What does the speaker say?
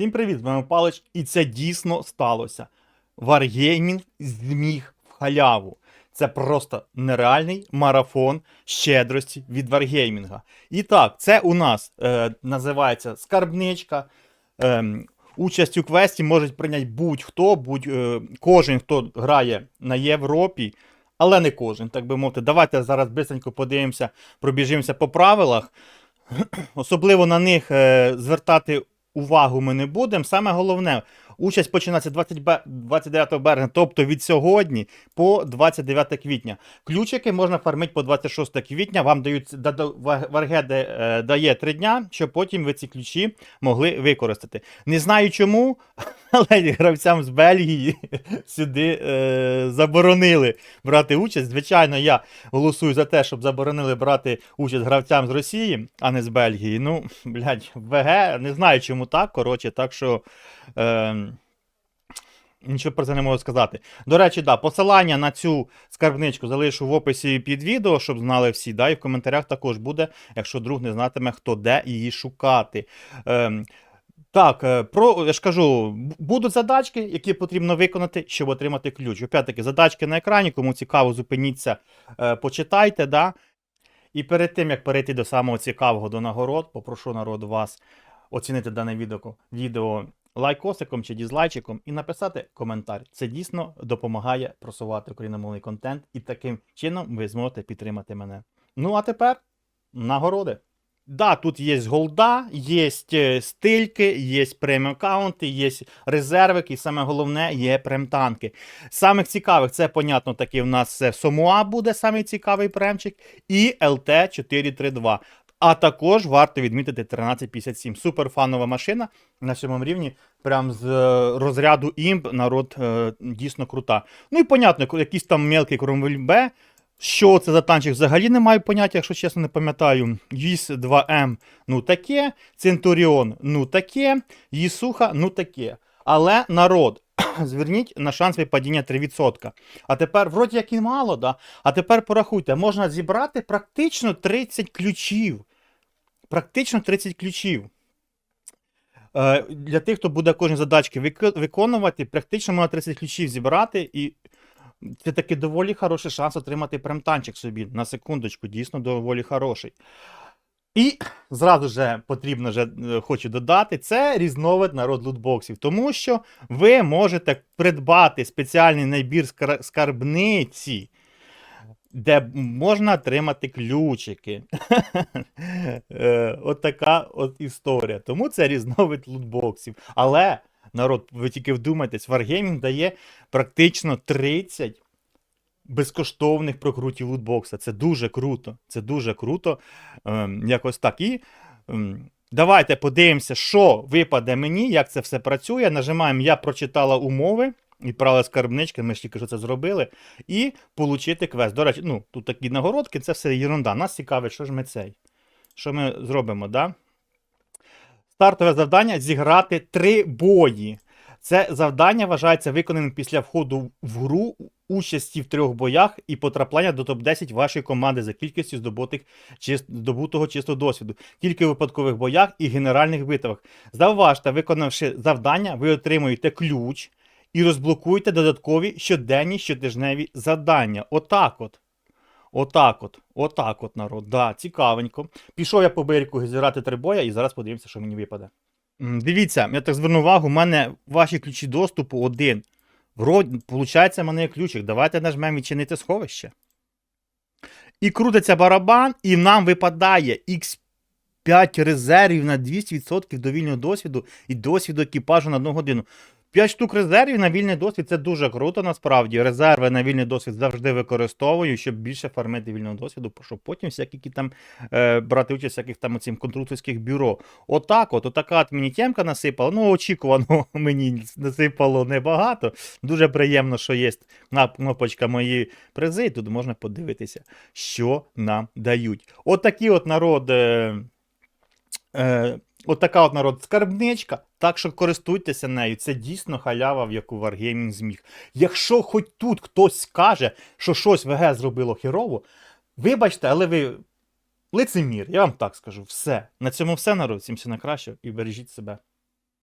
Всім привіт, з вами Палич, і це дійсно сталося. Wargaming зміг в халяву. Це просто нереальний марафон щедрості від Wargaming. І так, це у нас е, називається скарбничка. Ем, участь у квесті може прийняти будь-хто, будь, е, кожен, хто грає на Європі, але не кожен, так би мовити. Давайте зараз бисенько подивимося, пробіжимося по правилах. Особливо на них е, звертати увагу ми не будемо. Саме головне, участь починається 20 29 березня, тобто від сьогодні по 29 квітня. Ключики можна фармити по 26 квітня. Вам дають да- да- Варгеде е, дає 3 дня, щоб потім ви ці ключі могли використати. Не знаю чому, але гравцям з Бельгії сюди е, заборонили брати участь. Звичайно, я голосую за те, щоб заборонили брати участь гравцям з Росії, а не з Бельгії. Ну, блядь, ВГ, не знаю, чому так. Коротше, так що. Е, Нічого про це не можу сказати. До речі, да, посилання на цю скарбничку залишу в описі під відео, щоб знали всі. Да, і в коментарях також буде, якщо друг не знатиме, хто де її шукати. Ем, так, е, про, я ж кажу, будуть задачки, які потрібно виконати, щоб отримати ключ. Опять-таки, задачки на екрані, кому цікаво, зупиніться, е, почитайте. Да? І перед тим, як перейти до самого цікавого до нагород, попрошу народ вас оцінити дане відео, відео лайкосиком чи дізлайчиком і написати коментар. Це дійсно допомагає просувати україномовний контент, і таким чином ви зможете підтримати мене. Ну а тепер нагороди. Да, тут є голда, є е, стильки, є преміум аккаунти, є резервики, і саме головне є прем-танки. Самих цікавих, це, понятно, таки, в нас це Somua буде самий цікавий премчик, і LT432. А також варто відмітити 1357. Суперфанова машина на сьомому рівні, прям з е, розряду імб, народ е, дійсно крута. Ну і понятно, якийсь там мелкий кромвель Б. Що це за танчик взагалі не маю поняття, якщо чесно не пам'ятаю. Віс 2М, ну таке, Центуріон, ну таке, Їсуха, ну таке. Але народ, зверніть на шанс випадіння 3%. А тепер, вроді як і мало, да? а тепер порахуйте, можна зібрати практично 30 ключів. Практично 30 ключів. Е, для тих, хто буде кожні задачки виконувати, практично можна 30 ключів зібрати, і це таки доволі хороший шанс отримати премтанчик собі. На секундочку, дійсно доволі хороший. І зразу же потрібно же, е, хочу додати, це різновид народ лутбоксів, тому що ви можете придбати спеціальний набір скарбниці, де можна отримати ключики. Е, От така от історія. Тому це різновид лутбоксів. Але, народ, ви тільки вдумайтесь, Wargaming дає практично 30 безкоштовних прокрутів лутбокса. Це дуже круто. Це дуже круто. Ем, якось так. І ем, давайте подивимося, що випаде мені, як це все працює. Нажимаємо Я прочитала умови. Відправили скарбнички, ми ж тільки що це зробили. І отримати квест. До речі, ну, тут такі нагородки, це все ерунда. Нас цікавить, що ж ми цей. Що ми зробимо, да? Стартове завдання зіграти три бої. Це завдання вважається виконаним після входу в гру участі в трьох боях і потрапляння до топ-10 вашої команди за кількістю здобутих здобутого чистого досвіду, тільки у випадкових боях і генеральних битвах. Завважте, виконавши завдання, ви отримуєте ключ і розблокуєте додаткові щоденні щотижневі завдання. Отак от. Отак от, отак от, народ. Да, цікавенько. Пішов я по берегу зіграти три боя і зараз подивимося, що мені випаде. Дивіться, я так зверну увагу, у мене ваші ключі доступу один. Вроді, получається, в мене є ключик. Давайте нажмемо відчинити сховище. І крутиться барабан, і нам випадає X5 резервів на 200% до вільного досвіду і досвіду екіпажу на одну годину. 5 штук резервів на вільний досвід це дуже круто, насправді. Резерви на вільний досвід завжди використовую, щоб більше фармити вільного досвіду, щоб потім всякі там е, брати участь всяких там оцім конструкторських бюро. Отак, от, отака от мені темка насипала. Ну, очікувано мені насипало небагато. Дуже приємно, що є кнопочка мої призи. Тут можна подивитися, що нам дають. Отакі от народ. Е, е, От така от народ скарбничка. Так що користуйтеся нею. Це дійсно халява, в яку Wargaming зміг. Якщо хоч тут хтось скаже, що щось ВГ зробило херово, вибачте, але ви лицемір, я вам так скажу. Все. На цьому все, народ. Всім все найкраще і бережіть себе.